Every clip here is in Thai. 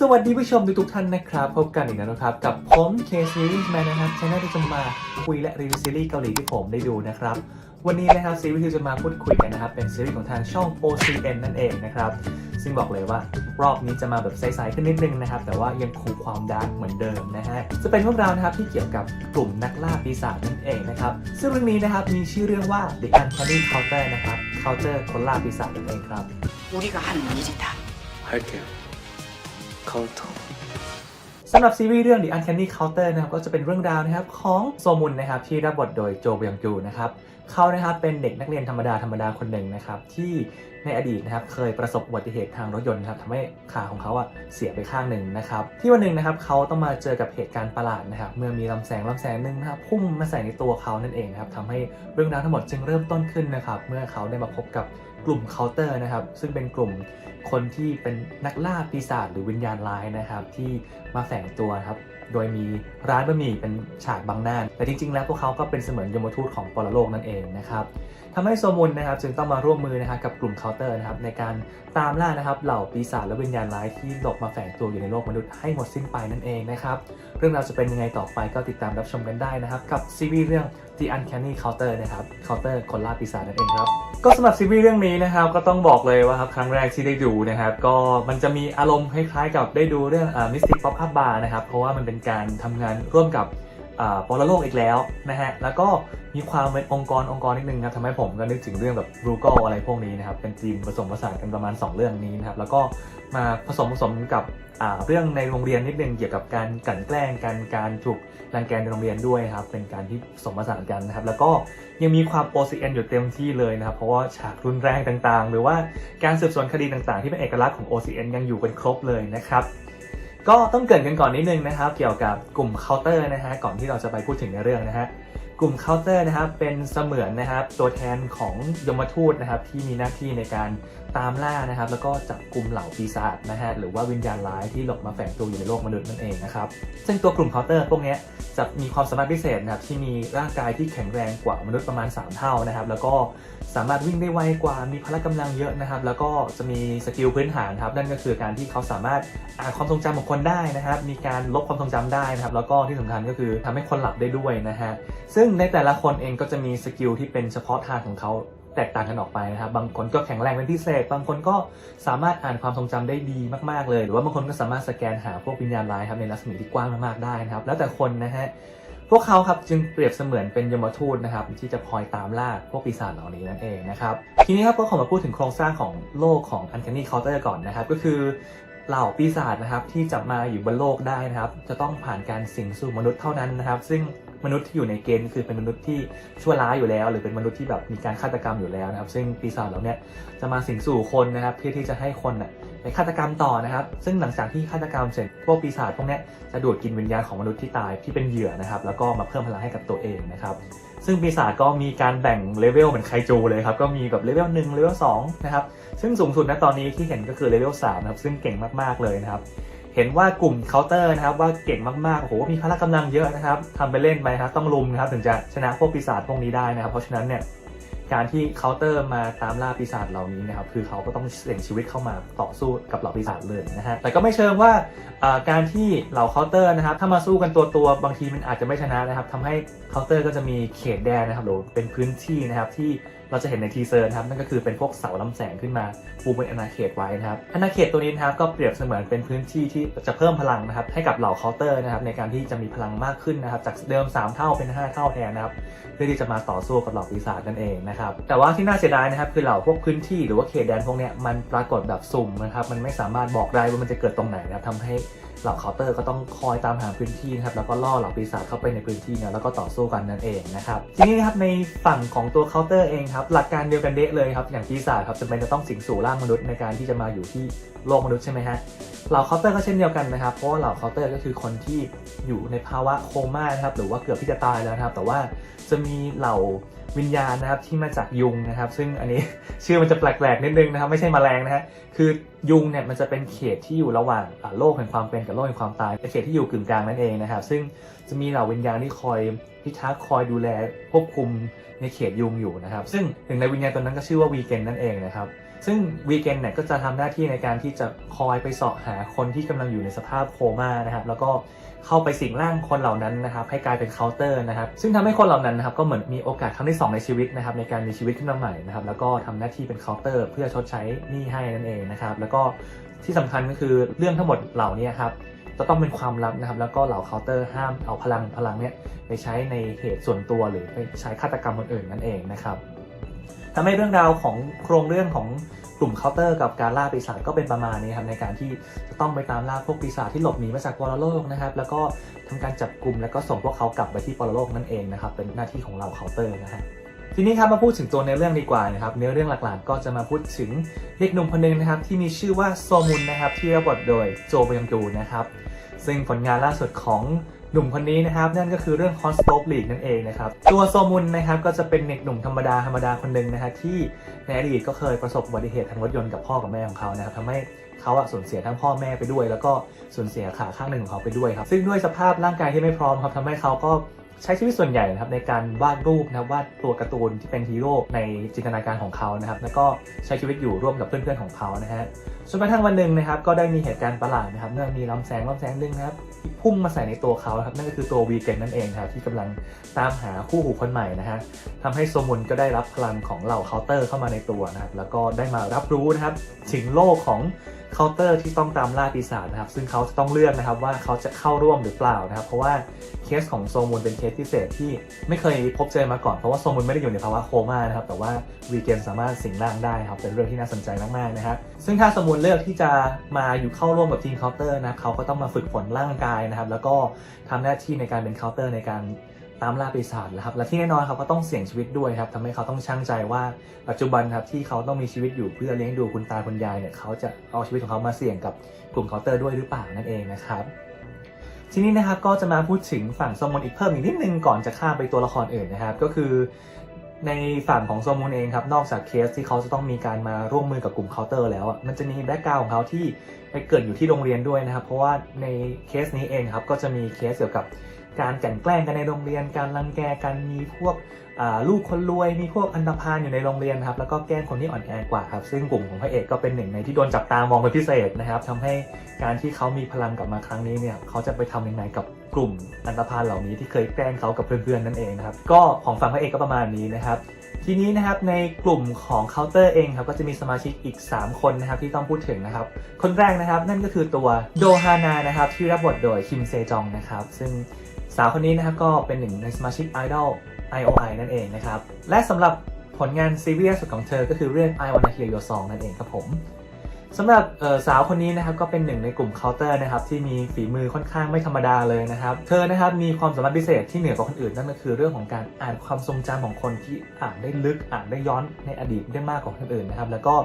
สวัสดีผู้ชมทุกๆท่านนะครับ พบกันอีกแล้วนะครับ กับผมเคซีรีส์แมนนะครับช anel ที่จะมาคุยและรีวิวซีรีส์เกาหลีที่ผมได้ดูนะครับ วันนี้นะครับซีรีส์ที่จะมาพูดคุยกันนะครับ เป็นซีรีส์ของทางช่อง OCN นั่นเองนะครับ ซึ่งบอกเลยว่ารอบนี้จะมาแบบใสๆขึ้นนิดนึงนะครับ แต่ว่ายังคงความดาร์กเหมือนเดิมนะฮะจะเป็นพวกเราวนะครับที่เกี่ยวกับกลุ่มนักล่าปีศาจนั่นเองนะครับซึ่งเรื่องนี้นะครับมีชื่อเรื่องว่า The Uncanny Counter นะครับ Counter คนล่าปีศาจนั่นเองครับ 우리가 하는 일이다. 할게요. Counter สำหรับซีรีส์เรื่อง The Uncanny Counter นะครับก็จะเป็นเรื่องราวนะครับของโซมุนนะครับที่รับบทโดยโจเบียงจูนะครับเขานะครับเป็นเด็กนักเรียนธรรมดาธรรมดาคนหนึ่งนะครับที่ในอดีตนะครับเคยประสบอุบัติเหตุทางรถยนต์ครับทำให้ขาของเขาอะเสียไปข้างหนึ่งนะครับที่วันหนึ่งนะครับเขาต้องมาเจอกับเหตุการณ์ประหลาดนะครับเมื่อมีลำแสงลำแสงหนึ่งนะครับพุ่งมาใส่ในตัวเขานั่นเองนะครับทำให้เรื่องราวทั้งหมดจึงเริ่มต้นขึ้นนะครับเมื่อเขาได้มาพบกับ กลุ่มเคาน์เตอร์นะครับ ซึ่งเป็นกลุ่มคนที่เป็นนักล่าปีศาจหรือวิญญาณร้ายนะครับ ที่มาแฝงตัวครับ โดยมีร้านบะหมี่เป็นฉากบังหน้าแต่จริง ๆ แล้วพวกเขาก็เป็นเสมือนยมทูตของปรโลกนั่นเองนะครับทำให้โซมุนนะครับจึงต้องมาร่วมมือนะครับกับกลุ่มเคาน์เตอร์นะครับในการตามล่านะครับเหล่าปีศาจและวิญญาณร้ายที่หลบมาแฝงตัวอยู่ในโลกมนุษย์ให้หมดสิ้นไปนั่นเองนะครับเรื่องราวจะเป็นยังไงต่อไปก็ติดตามรับชมกันได้นะครับกับซีรีส์เรื่อง The Uncanny Counter นะครับ Counter คนล่าปีศาจนั่นเองครับก็สำหรับซีรีส์เรื่องนี้นะครับก็ต้องบอกเลยว่าครับครั้งแรกที่ได้ดูนะครับก็มันจะมีอารมณ์คล้ายๆกับได้ดูเรื่องมิสติกป๊อปอัพบาร์นะครับเพราะว่ามันเป็นการทำงานร่วมกับ ปรโลกอีกแล้วนะฮะ แล้วก็มีความเป็นองค์กรองค์กรนิดนึงครับทำให้ผมก็นึกถึงเรื่องแบบรูก l อะไรพวกนี้นะครับ เป็นทีมผสมผสานกันประมาณ 2 เรื่องนี้นะครับ แล้วก็มาผสมผสมกับอ่าเรื่องในโรงเรียนนิดนึงเกี่ยวกับการกลั่นแกล้งการการถูกรังแกในโรงเรียนด้วยครับ เป็นการที่ผสมผสานกันนะครับ แล้วก็ยังมีความ OCN อยู่เต็มที่เลยนะครับ เพราะว่าฉากรุนแรงต่างๆ หรือว่าการสืบสวนคดีต่างๆ ที่เป็นเอกลักษณ์ของ OCN ยังอยู่กันครบเลยนะครับ ก็ต้องเกรินกันก่อนนิดนึงนะครับ เกี่ยวกับกลุ่มเคาน์เตอร์นะฮะก่อนที่เราจะไปพูดถึงในเรื่องนะฮะ กลุ่มเคาน์เตอร์นะครับเป็นเสมือนนะครับตัวแทนของยมทูตนะครับที่มีหน้าที่ในการตามล่านะครับ แล้วก็จับกลุ่มเหล่าปีศาจนะฮะหรือว่าวิญญาณร้ายที่หลบมาแฝงตัวอยู่ในโลกมนุษย์นั่นเองนะครับซึ่งตัวกลุ่มเคาน์เตอร์พวกนี้จะมีความสามารถพิเศษนะครับที่มีร่างกายที่แข็งแรงกว่ามนุษย์ประมาณ 3 เท่านะครับ แล้วก็สามารถวิ่งได้ไวกว่ามีพละกำลังเยอะนะครับ แล้วก็จะมีสกิลพื้นฐานครับนั่นก็คือการที่เขาสามารถอ่านความทรงจำของคนได้นะครับ มีการลบความทรงจำได้นะครับ แล้วก็ที่สำคัญก็คือทำให้คนหลับได้ด้วยนะฮะซึ่งในแต่ละคนเองก็จะมีสกิลที่เป็นเฉพาะทางของเขาแตกต่างกันออกไปนะครับ บางคนก็แข็งแรงเป็นพิเศษ บางคนก็สามารถอ่านความทรงจำได้ดีมากๆเลย หรือว่าบางคนก็สามารถสแกนหาพวกวิญญาณร้ายครับในรัศมีที่กว้างมากๆได้นะครับ แล้วแต่คนนะฮะ พวกเขาครับจึงเปรียบเสมือนเป็นยมทูตนะครับที่จะคอยตามล่าพวกปีศาจเหล่านี้นั่นเองนะครับ ทีนี้ครับก็ขอมาพูดถึงโครงสร้างของโลกของ Uncanny Counter ก่อนนะครับ ก็คือเหล่าปีศาจนะครับที่จะมาอยู่บนโลกได้นะครับ จะต้องผ่านการสิงสู่มนุษย์เท่านั้นนะครับ ซึ่ง มนุษย์ที่อยู่ในเกณฑ์คือเป็นมนุษย์ที่ชั่วร้ายอยู่แล้ว หรือเป็นมนุษย์ที่แบบมีการฆาตกรรมอยู่แล้วนะครับ ซึ่งปีศาจเหล่าเนี้ยจะมาสิงสู่คนนะครับเพื่อที่จะให้คนน่ะไปฆาตกรรมต่อนะครับ ซึ่งหลังจากที่ฆาตกรรมเสร็จพวกปีศาจพวกนี้จะดูดกินวิญญาณของมนุษย์ที่ตายที่เป็นเหยื่อนะครับ แล้วก็มาเพิ่มพลังให้กับตัวเองนะครับ ซึ่งปีศาจก็มีการแบ่งเลเวลเหมือนไคจูเลยครับ ก็มีแบบเลเวลหนึ่งเลเวลสองนะครับ ซึ่งสูงสุดณตอนนี้ที่เห็นก็คือเลเวลสามนะครับ ซึ่งเก่งมากๆเลยนะครับ เห็นว่ากลุ่มเคาน์เตอร์นะครับว่าเก่งมากๆ โอ้โห มีพละกำลังเยอะนะครับทำไปเล่นไปครับต้องลุมนะครับถึงจะชนะพวกปีศาจพวกนี้ได้นะครับ เพราะฉะนั้นเนี่ยการที่เคาน์เตอร์มาตามล่าปีศาจเหล่านี้นะครับคือเขาก็ต้องเสี่ยงชีวิตเข้ามาต่อสู้กับเหล่าปีศาจเลยนะฮะแต่ก็ไม่เชิงว่าการที่เหล่าเคาน์เตอร์นะครับถ้ามาสู้กันตัวตัวบางทีมันอาจจะไม่ชนะนะครับทำให้เคาน์เตอร์ก็จะมีเขตแดนนะครับหรือเป็นพื้นที่นะครับที่ เราจะเห็นในทีเซอร์นะครับนั่นก็คือเป็นพวกเสาลำแสงขึ้นมาปูเป็นอาณาเขตไว้นะครับอาณาเขตตัวนี้นะครับก็เปรียบเสมือนเป็นพื้นที่ที่จะเพิ่มพลังนะครับให้กับเหล่าเคาน์เตอร์นะครับในการที่จะมีพลังมากขึ้นนะครับจากเดิม 3 เท่าเป็น 5 เท่าแทนนะครับเพื่อที่จะมาต่อสู้กับเหล่าปีศาจนั่นเองนะครับแต่ว่าที่น่าเสียดายนะครับคือเหล่าพวกพื้นที่หรือว่าเขตแดนพวกเนี้ยมันปรากฏแบบสุ่มนะครับมันไม่สามารถบอกได้ว่ามันจะเกิดตรงไหนนะครับทำให้ เหล่าเคาน์เตอร์ก็ต้องคอยตามหาพื้นที่นะครับแล้วก็ล่อเหล่าปีศาจเข้าไปในพื้นที่เนี่ยแล้วก็ต่อสู้กันนั่นเองนะครับทีนี้นะครับในฝั่งของตัวเคาน์เตอร์เองครับหลักการเดียวกันเดะเลยครับอย่างปีศาจครับจำเป็นจะต้องสิงสู่ร่างมนุษย์ในการที่จะมาอยู่ที่โลกมนุษย์ใช่ไหมฮะเหล่าเคาน์เตอร์ก็เช่นเดียวกันนะครับ เพราะว่าเหล่าเคาน์เตอร์ก็คือคนที่อยู่ในภาวะโคม่านะครับหรือว่าเกือบที่จะตายแล้วนะครับ แต่ว่าจะมีเหล่าวิญญาณนะครับที่มาจากยุงนะครับ ซึ่งอันนี้ชื่อมันจะแปลกๆนิดนึงนะครับ ไม่ใช่แมลงนะฮะคือ ยุงเนี่ยมันจะเป็นเขตที่อยู่ระหว่างโลกแห่งความเป็นกับโลกแห่งความตายเป็นเขตที่อยู่กึ่งกลางนั่นเองนะครับ ซึ่งจะมีเหล่าวิญญาณที่คอยพิทักษ์คอยดูแลควบคุม ในเขตยุงอยู่นะครับ ซึ่งหนึ่งในวิญญาณตัวนั้นก็ชื่อว่าวีเกนนั่นเองนะครับ ซึ่งวีเกนเนี่ยก็จะทำหน้าที่ในการที่จะคอยไปเสาะหาคนที่กำลังอยู่ในสภาพโคม่านะครับ แล้วก็เข้าไปสิงร่างคนเหล่านั้นนะครับ ให้กลายเป็นเคาน์เตอร์นะครับ ซึ่งทำให้คนเหล่านั้นนะครับก็เหมือนมีโอกาสครั้งที่สองในชีวิตนะครับ ในการมีชีวิตขึ้นมาใหม่นะครับ แล้วก็ทำหน้าที่เป็นเคาน์เตอร์ เพื่อชดใช้หนี้ให้นั่นเองนะครับ แล้วก็ที่สำคัญก็คือเรื่องทั้งหมดเหล่านี้ครับ จะต้องเป็นความลับนะครับ แล้วก็เหล่าเคาน์เตอร์ห้ามเอาพลังพลังเนี่ยไปใช้ในเหตุส่วนตัวหรือไปใช้ฆาตกรรมคนอื่นนั่นเองนะครับทำให้เรื่องราวของโครงเรื่องของกลุ่มเคาน์เตอร์กับการล่าปีศาจก็เป็นประมาณนี้ครับในการที่จะต้องไปตามล่าพวกปีศาจที่หลบหนีมาจากปรโลกนะครับ แล้วก็ทำการจับกลุ่มแล้วก็ส่งพวกเขากลับไปที่ปรโลกนั่นเองนะครับ เป็นหน้าที่ของเราเคาน์เตอร์นะฮะทีนี้ครับมาพูดถึงตัวในอเรื่องดีกว่านะครับเนื้อเรื่องหลักๆ ก็จะมาพูดถึงเด็กหนุ่มคนหนึงนะครับที่มีชื่อว่าโซมุนนะครับที่รับบทโดยโจบยองจูนะครับ ซึ่งผลงานล่าสุดของหนุ่มคนนี้นะครับ นั่นก็คือเรื่อง Hot Stove League นั่นเองนะครับ ตัวโซมุนนะครับก็จะเป็นเด็กหนุ่มธรรมดาธรรมดาคนหนึ่งนะฮะที่ในอดีตก็เคยประสบอุบัติเหตุทางรถยนต์กับพ่อกับแม่ของเขานะครับทำให้เขาอะสูญเสียทั้งพ่อแม่ไปด้วย แล้วก็สูญเสียขาข้างหนึ่งของเขาไปด้วยครับซึ่งด้วยสภาพร่างกายที่ไม่พร้อมครับทำให้เขาก็ ใช้ชีวิตส่วนใหญ่นะครับในการวาดรูปนะครับวาดตัวการ์ตูนที่เป็นฮีโร่ในจินตนาการของเขานะครับ แล้วก็ใช้ชีวิตอยู่ร่วมกับเพื่อนๆของเขานะฮะจนกระทั่งวันหนึ่งนะครับ ก็ได้มีเหตุการณ์ประหลาดนะครับเมื่อมีลำแสงลำแสงหนึ่งนะครับพุ่งมาใส่ในตัวเขาครับนั่นก็คือตัววีเกนนั่นเองครับที่กำลังตามหาคู่หูคนใหม่นะฮะทำให้โซมุนก็ได้รับพลังของเหล่าเคาน์เตอร์เข้ามาในตัวนะครับแล้วก็ได้มารับรู้นะครับถึงโลกของ เคาน์เตอร์ที่ต้องตามล่าปีศาจนะครับ ซึ่งเขาจะต้องเลือกนะครับว่าเขาจะเข้าร่วมหรือเปล่านะครับ เพราะว่าเคสของโซมุนเป็นเคสพิเศษที่ไม่เคยพบเจอมาก่อน เพราะว่าโซมุนไม่ได้อยู่ในภาวะโคม่านะครับ แต่ว่าวีเกนสามารถสิงร่างได้ครับ เป็นเรื่องที่น่าสนใจมากๆนะครับ ซึ่งถ้าสมมุนเลือกที่จะมาอยู่เข้าร่วมกับทีมเคาน์เตอร์นะครับเขาก็ต้องมาฝึกฝนร่างกายนะครับ แล้วก็ทำหน้าที่ในการเป็นเคาน์เตอร์ในการ ตามล่าปีศาจนะครับ และที่แน่นอนครับก็ต้องเสี่ยงชีวิตด้วยครับทำให้เขาต้องชั่งใจว่าปัจจุบันครับที่เขาต้องมีชีวิตอยู่เพื่อเลี้ยงดูคุณตาคุณยายเนี่ยเขาจะเอาชีวิตของเขามาเสี่ยงกับกลุ่มเคาน์เตอร์ด้วยหรือเปล่านั่นเองนะครับทีนี้นะครับก็จะมาพูดถึงฝั่งสมมอนอีกเพิ่มอีกนิดนึงก่อนจะข้ามไปตัวละครอื่นนะครับ ก็คือในฝั่งของโซมูนเองครับนอกจากเคสที่เขาจะต้องมีการมาร่วมมือกับกลุ่มเคาน์เตอร์แล้วอะมันจะมีแบ็กกราวของเขาที่ไปเกิดอยู่ที่โรงเรียนด้วยนะครับ เพราะว่าในเคสนี้เองครับก็จะมีเคสเกี่ยวกับ การกลั่นแกล้งกันในโรงเรียน การรังแกกันมีพวกลูกคนรวยมีพวกอันธพาลอยู่ในโรงเรียนครับแล้วก็แกล้งคนที่อ่อนแอกว่าครับซึ่งกลุ่มของพระเอกก็เป็นหนึ่งในที่โดนจับตามองเป็นพิเศษนะครับทำให้การที่เขามีพลังกลับมาครั้งนี้เนี่ยเขาจะไปทำยังไงกับกลุ่มอันธพาลเหล่านี้ที่เคยแกล้งเขากับเพื่อนๆนั่นเองนะครับก็ของฝั่งพระเอกก็ประมาณนี้นะครับทีนี้นะครับในกลุ่มของเคาน์เตอร์เองครับก็จะมีสมาชิกอีก 3 คนนะครับที่ต้องพูดถึงนะครับคนแรกนะครับนั่นก็คือตัวโดฮานานะครับที่รับบทโดยคิมเซจองนะครับซึ่ง สาวคนนี้นะครับก็เป็นหนึ่งในสมาชิก Idol IOI นั่นเองนะครับ และสำหรับผลงานซีรีส์ล่าสุดของเธอก็คือเรื่อง I Wanna Hear Your Song นั่นเองครับผมสำหรับสาวคนนี้นะครับก็เป็นหนึ่งในกลุ่มเคาน์เตอร์นะครับที่มีฝีมือค่อนข้างไม่ธรรมดาเลยนะครับ เธอนะครับมีความสามารถพิเศษที่เหนือกว่าคนอื่นนั่นก็คือเรื่องของการอ่านความทรงจำของคนที่อ่านได้ลึกอ่านได้ย้อนในอดีตได้มากกว่าคนอื่นนะครับแล้วก็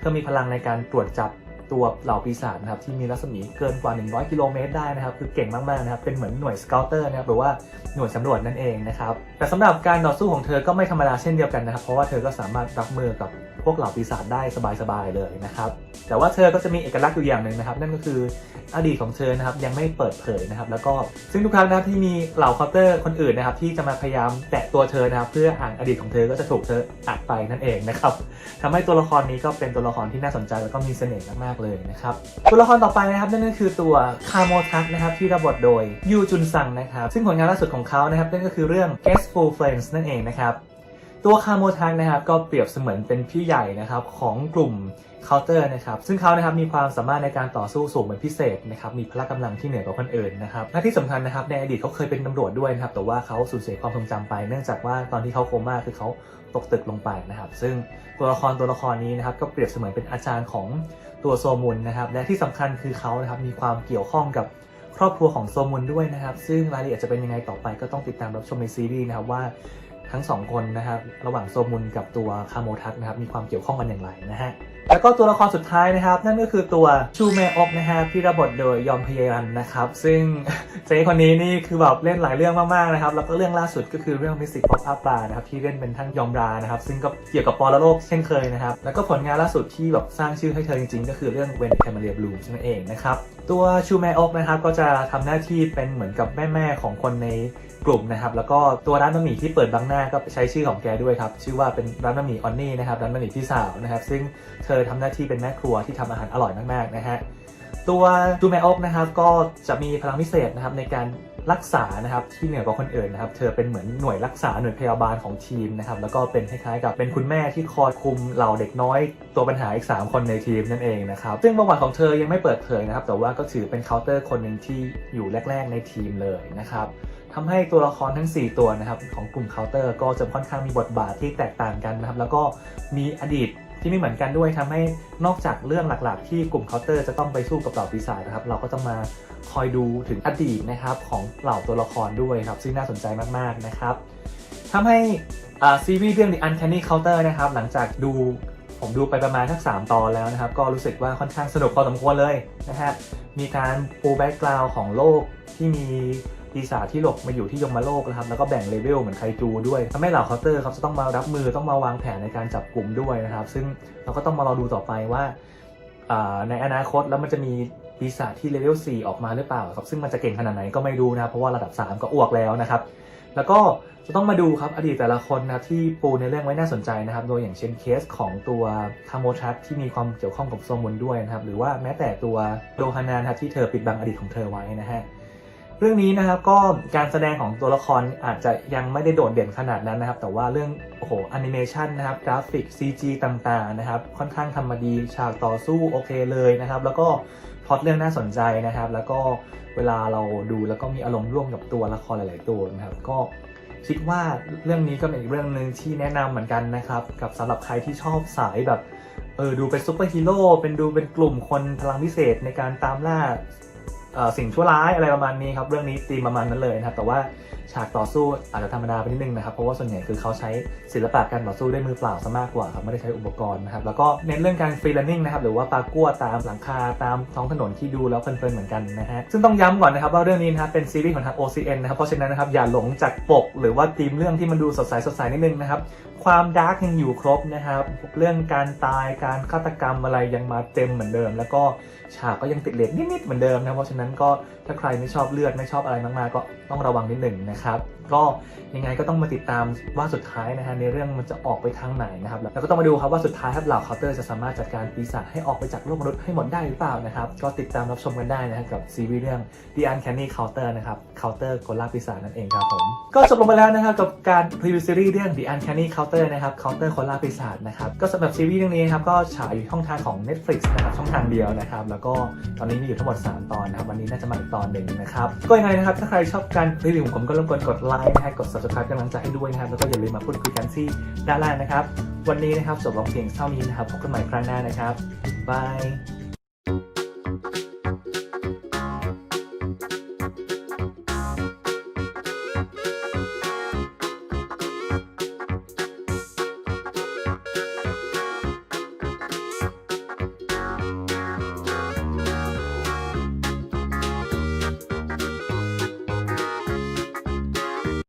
เธอมีพลังในการตรวจจับ ตัวเหล่าปีศาจนะครับที่มีรัศมีเกินกว่า 100 กิโลเมตรได้นะครับ คือเก่งมากๆนะครับเป็นเหมือนหน่วยสเกลเตอร์นะครับหรือว่าหน่วยสำรวจนั่นเองนะครับแต่สำหรับการต่อสู้ของเธอก็ไม่ธรรมดาเช่นเดียวกันนะครับ เพราะว่าเธอก็สามารถรับมือกับพวกเหล่าปีศาจได้สบายๆเลยนะครับแต่ว่าเธอก็จะมีเอกลักษณ์อยู่อย่างหนึ่งนะครับ นั่นก็คืออดีตของเธอนะครับยังไม่เปิดเผยนะครับ แล้วก็ซึ่งทุกครั้งนะครับที่มีเหล่าคาน์เตอร์คนอื่นนะครับ ที่จะมาพยายามแตะตัวเธอนะครับ เพื่ออ่านอดีตของเธอก็จะถูกเธออัดไปนั่นเองนะครับทำให้ตัวละครนี้ก็เป็นตัวละครที่น่าสนใจแล้วก็มีเสน่ห์มากๆเลยนะครับตัวละครต่อไปนะครับนั่นก็คือตัวคาโมทักนะครับที่รับบทโดยยูจุนซังนะครับซึ่งผลงานล่าสุดของเขานะครับนั่นก็คือเรื่อง Guestful Friends นั่นเองนะครับ ตัวคาโมทังนะครับก็เปรียบเสมือนเป็นพี่ใหญ่นะครับของกลุ่มเคาน์เตอร์นะครับซึ่งเขานะครับมีความสามารถในการต่อสู้สูงเป็นพิเศษนะครับมีพละกำลังที่เหนือกว่าคนอื่นนะครับและที่สำคัญนะครับในอดีตเขาเคยเป็นตำรวจด้วยนะครับแต่ว่าเขาสูญเสียความทรงจำไป เนื่องจากว่าตอนที่เขาโคม่าคือเขาตกตึกลงไปนะครับซึ่งตัวละครตัวละครนี้นะครับก็เปรียบเสมือนเป็นอาจารย์ของตัวโซมุนนะครับและที่สำคัญคือเขานะครับมีความเกี่ยวข้องกับครอบครัวของโซมุนด้วยนะครับ ซึ่งรายละเอียดจะเป็นยังไงต่อไปก็ต้องติดตามรับชมในซีรีส์นะครับว่า ทั้งสองคนนะครับระหว่างโซมุนกับตัวคาโมทักนะครับมีความเกี่ยวข้องกันอย่างไรนะฮะแล้วก็ตัวละครสุดท้ายนะครับ นั่นก็คือตัวชูเมอกนะฮะที่รับบทโดยยอมพเยรันนะครับ ซึ่งเจ๊คนนี้นี่คือแบบเล่นหลายเรื่องมากๆนะครับ แล้วก็เรื่องล่าสุดก็คือเรื่อง Mystic Pop Up Bar นะครับที่เล่นเป็นทั้งยอมรานะครับ ซึ่งก็เกี่ยวกับปอลโลกเช่นเคยนะครับ แล้วก็ผลงานล่าสุดที่แบบสร้างชื่อให้เธอจริงๆ ก็คือเรื่อง When Camellia Blooms นั่นเองนะครับตัวชูแมอกนะครับก็จะทำหน้าที่เป็นเหมือนกับแม่ๆของคนใน กลุ่มนะครับแล้วก็ตัวร้านบะหมี่ที่เปิดบังหน้าก็ใช้ชื่อของแกด้วยครับชื่อว่าเป็นร้านบะหมี่ออนนี่นะครับร้านบะหมี่พี่สาวนะครับซึ่งเธอทำหน้าที่เป็นแม่ครัวที่ทำอาหารอร่อยมากๆนะฮะตัวจูแมอกนะครับก็จะมีพลังพิเศษนะครับในการรักษานะครับที่เหนือกว่าคนอื่นนะครับเธอเป็นเหมือนหน่วยรักษาหน่วยพยาบาลของทีมนะครับแล้วก็เป็นคล้ายๆกับเป็นคุณแม่ที่คอยคุมเหล่าเด็กน้อย ตัวปัญหาอีก 3 คนในทีมนั่นเองนะครับซึ่งประวัติของเธอยังไม่เปิดเผยนะครับแต่ว่าก็ถือเป็นเคาน์เตอร์คนหนึ่งที่อยู่แรก ๆ ในทีมเลยนะครับ ทำให้ตัวละครทั้ง 4 ตัวนะครับของกลุ่มเคาน์เตอร์ก็จะค่อนข้างมีบทบาทที่แตกต่างกันนะครับ แล้วก็มีอดีตที่ไม่เหมือนกันด้วยทำให้นอกจากเรื่องหลักๆ ที่กลุ่มเคาน์เตอร์จะต้องไปสู้กับเหล่าปีศาจนะครับ เราก็ต้องมาคอยดูถึงอดีตนะครับของเหล่าตัวละครด้วยครับ ซึ่งน่าสนใจมากๆนะครับทำให้ซีรีส์เรื่อง The Uncanny Counter นะครับ หลังจากดูผมดูไปประมาณทั้ง3ตอนแล้วนะครับ ก็รู้สึกว่าค่อนข้างสนุกพอสมควรเลยนะฮะมีการปูแบ็กกราวของโลกที่มี ปีศาจที่หลบมาอยู่ที่ยมโลกนะครับแล้วก็แบ่งเลเวลเหมือนไคจูด้วยทำให้เหล่าเคาน์เตอร์ครับจะต้องมารับมือต้องมาวางแผนในการจับกลุ่มด้วยนะครับ ซึ่งเราก็ต้องมารอดูต่อไปว่าในอนาคตแล้วมันจะมีปีศาจที่เลเวล4ออกมาหรือเปล่าครับซึ่งมันจะเก่งขนาดไหนก็ไม่รู้นะเพราะว่าระดับ 3 ก็อ้วกแล้วนะครับ แล้วก็จะต้องมาดูครับอดีตแต่ละคนนะครับที่ปูในเรื่องไว้น่าสนใจนะครับ โดยอย่างเช่นเคสของตัวคาโมทัสที่มีความเกี่ยวข้องกับโซมุนด้วยนะครับ หรือว่าแม้แต่ตัวโดฮานานครับที่เธอปิดบังอดีตของเธอไว้นะฮะ เรื่องนี้นะครับก็การแสดงของตัวละครอาจจะยังไม่ได้โดดเด่นขนาดนั้นนะครับ แต่ว่าเรื่องโอ้โหแอนิเมชันนะครับกราฟิก CG ต่างๆนะครับค่อนข้างทำมาดีฉากต่อสู้โอเคเลยนะครับ แล้วก็พล็อตเรื่องน่าสนใจนะครับ แล้วก็เวลาเราดูแล้วก็มีอารมณ์ร่วมกับตัวละครหลายๆตัวนะครับ ก็คิดว่าเรื่องนี้ก็เป็นอีกเรื่องหนึ่งที่แนะนำเหมือนกันนะครับ กับสำหรับใครที่ชอบสายแบบเออดูเป็นซูเปอร์ฮีโร่เป็นดูเป็นกลุ่มคนพลังพิเศษในการตามล่า สิ่งชั่วร้ายอะไรประมาณนี้ครับเรื่องนี้ตีมประมาณนั้นเลยนะครับแต่ว่าฉากต่อสู้อาจจะธรรมดาไปนิดนึงนะครับเพราะว่าส่วนใหญ่คือเขาใช้ศิลปะการต่อสู้ด้วยมือเปล่าซะมากกว่าครับไม่ได้ใช้อุปกรณ์นะครับแล้วก็เน้นเรื่องการฟรีแลนซิ่งนะครับหรือว่าปากัวตามหลังคาตามท้องถนนที่ดูแล้วเพลินๆเหมือนกันนะฮะซึ่งต้องย้ำก่อนนะครับว่าเรื่องนี้นะครับเป็นซีรีส์ของทาง OCN นะครับเพราะฉะนั้นนะครับอย่าหลงจากปก หรือว่าธีมเรื่องที่มันดูสดใสสดใสนิดนึงนะครับความดาร์กยังอยู่ครบนะครับเรื่องการตายการฆาตกรรมอะไรยังมาเต็มเหมือนเดิม แล้วก็ฉากก็ยังติดเลทนิดๆเหมือนเดิมนะเพราะฉะนั้นนั่นก็ถ้าใครไม่ชอบเลือดไม่ชอบอะไรมากๆ ก็ต้องระวังนิดหนึ่งนะครับ ก็ยังไงก็ต้องมาติดตามว่าสุดท้ายนะฮะในเรื่องมันจะออกไปทางไหนนะครับแล้วก็ต้องมาดูครับว่าสุดท้ายครับเหล่าเคาน์เตอร์จะสามารถจัดการปีศาจให้ออกไปจากโลกมนุษย์ให้หมดได้หรือเปล่านะครับก็ติดตามรับชมกันได้นะครับกับซีรีส์เรื่อง The Uncanny Counter นะครับ Counter คนล่าปีศาจนั่นเองครับผมก็จบลงไปแล้วนะครับกับการพรีวิวซีรีส์เรื่อง The Uncanny Counter นะครับ Counter คนล่าปีศาจนะครับก็สำหรับซีรีส์เรื่องนี้ครับก็ฉายอยู่ช่องทางของ Netflix นะครับช่องทางเดียวนะครับแล้วก็ตอนนี้มีอยู่ทั้งหมด 3 ตอนนะครับวันนี้น่าจะมาอีกตอนหนึ่งนะครับก็ยังไงนะครับถ้าใครชอบการรีวิวผมก็รบกวนกดไลค์นะฮะกด subscribe กำลังใจให้ด้วยนะครับแล้วก็อย่าลืมมาพูดคุยกันที่ด้านล่างนะครับ วันนี้นะครับจบลงเพียงเท่านี้นะครับพบกันใหม่ครั้งหน้านะครับบาย